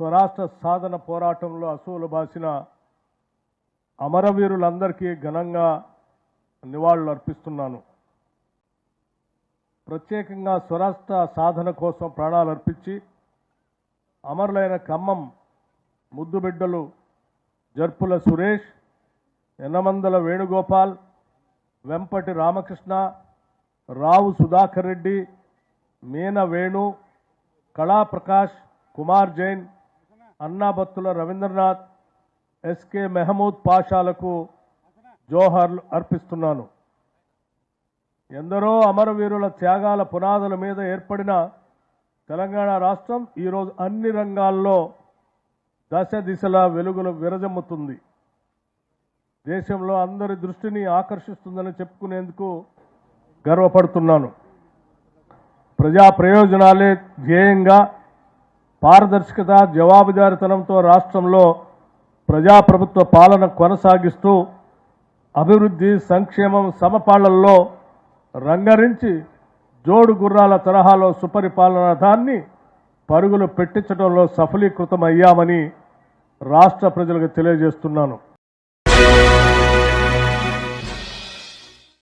స్వరాష్ట్ర సాధన పోరాటంలో అసూలు బాసిన అమరవీరులందరికీ ఘనంగా నివాళులు అర్పిస్తున్నాను. ప్రత్యేకంగా స్వరాష్ట్ర సాధన కోసం ప్రాణాలు అర్పించి అమరులైన ఖమ్మం ముద్దుబిడ్డలు జర్పుల సురేష్ ఎనమందల వేణుగోపాల్ వెంపటి రామకృష్ణ రావు సుధాకర్ రెడ్డి మీన వేణు కళాప్రకాష్ కుమార్ జైన్ అన్నాబత్తుల రవీంద్రనాథ్ ఎస్కే మెహమూద్ పాషాలకు జోహార్లు అర్పిస్తున్నాను. ఎందరో అమరవీరుల త్యాగాల పునాదుల మీద ఏర్పడిన తెలంగాణ రాష్ట్రం ఈరోజు అన్ని రంగాల్లో దశ దిశలా వెలుగులు విరజమ్ముతుంది. దేశంలో అందరి దృష్టిని ఆకర్షిస్తుందని చెప్పుకునేందుకు గర్వపడుతున్నాను. ప్రజా ప్రయోజనాలే ధ్యేయంగా పారదర్శకత జవాబుదారితనంతో రాష్ట్రంలో ప్రజాప్రభుత్వ పాలన కొనసాగిస్తూ అభివృద్ధి సంక్షేమం సమపాళల్లో రంగరించి జోడు గుర్రాల తరహాలో సుపరిపాలనాధాన్ని పరుగులు పెట్టించడంలో సఫలీకృతమయ్యామని రాష్ట్ర ప్రజలకు తెలియజేస్తున్నాను.